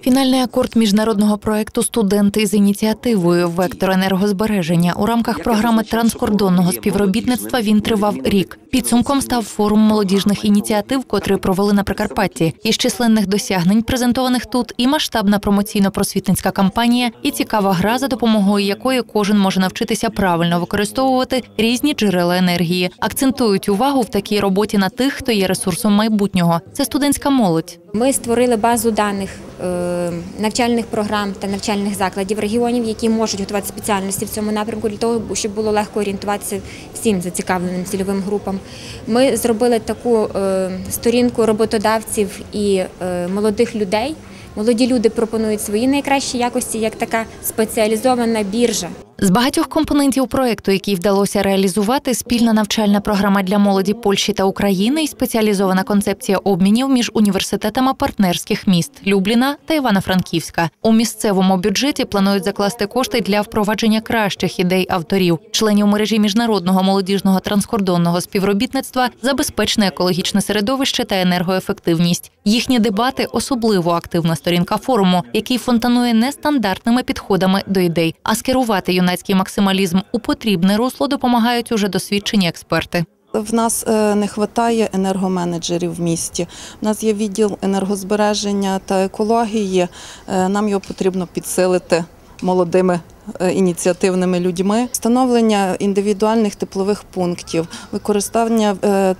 Фінальний акорд міжнародного проекту Студенти з ініціативою Вектор енергозбереження у рамках програми транскордонного співробітництва він тривав рік. Підсумком став форум молодіжних ініціатив, котрий провели на Прикарпатті. Із численних досягнень, презентованих тут, і масштабна промоційно-просвітницька кампанія, і цікава гра, за допомогою якої кожен може навчитися правильно використовувати різні джерела енергії. Акцентують увагу в такій роботі на тих, хто є ресурсом майбутнього. Це студентська молодь. Ми створили базу даних навчальних програм та навчальних закладів регіонів, які можуть готувати спеціальності в цьому напрямку для того, щоб було легко орієнтуватися всім зацікавленим цільовим групам. Ми зробили таку е, сторінку роботодавців і е, молодих людей. Молоді люди пропонують свої найкращі якості як така спеціалізована біржа. З багатьох компонентів проекту, який вдалося реалізувати, спільна навчальна програма для молоді Польщі та України і спеціалізована концепція обмінів між університетами партнерських міст Любліна та Івано-Франківська. У місцевому бюджеті планують закласти кошти для впровадження кращих ідей авторів, членів мережі міжнародного молодіжного транскордонного співробітництва, за безпечне екологічне середовище та енергоефективність. Їхні дебати особливо активна сторінка форуму, який фонтанує нестандартними підходами до ідей, а скерувати юнацький максималізм у потрібне русло допомагають уже досвідчені експерти. В нас е, не вистачає енергоменеджерів в місті. У нас є відділ енергозбереження та екології. Е, Нам його потрібно підсилити молодими ініціативними людьми. Встановлення індивідуальних теплових пунктів, використання е,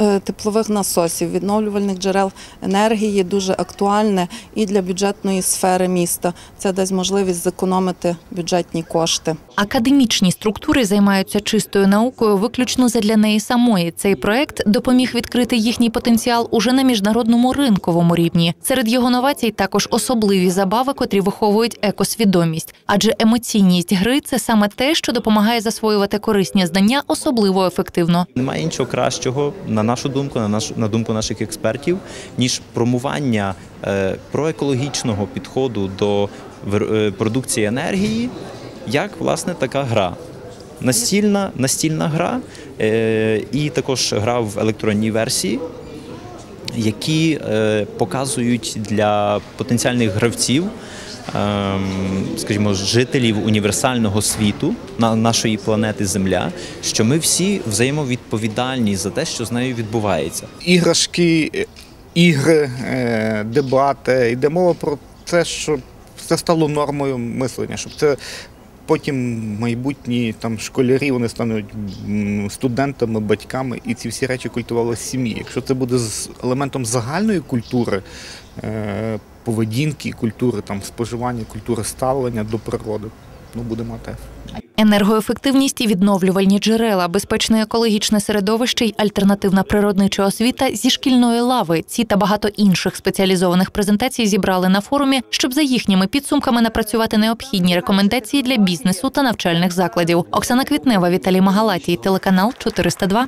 е, теплових насосів, відновлювальних джерел енергії дуже актуальне і для бюджетної сфери міста. Це дасть можливість зекономити бюджетні кошти. Академічні структури займаються чистою наукою виключно задля неї самої. Цей проект допоміг відкрити їхній потенціал уже на міжнародному ринковому рівні. Серед його новацій також особливі забави, котрі виховують екосвідомість. Адже емоційність гри це саме те, що допомагає засвоювати корисні знання особливо ефективно. Немає нічого кращого, на нашу думку, на нашу на думку наших експертів, ніж промування е, проекологічного підходу до е, продукції енергії, як власне така гра. Настільна, настільна гра е, і також гра в електронній версії, які е, показують для потенціальних гравців, скажімо, жителів універсального світу на нашої планети Земля, що ми всі взаємовідповідальні за те, що з нею відбувається. іграшки, е, ігри, е, дебати. Йде мова про те, щоб це стало нормою мислення, щоб це потім майбутні там школярі вони стануть студентами, батьками, і ці всі речі культували сім'ї. Якщо це буде з елементом загальної культури, е, поведінки, культури там споживання, культури ставлення до природи, ну буде мати. Енергоефективність і відновлювальні джерела, безпечне екологічне середовище й альтернативна природнича освіта зі шкільної лави. Ці та багато інших спеціалізованих презентацій зібрали на форумі, щоб за їхніми підсумками напрацювати необхідні рекомендації для бізнесу та навчальних закладів. Оксана Квітнева, Віталій Магалатій, телеканал 402.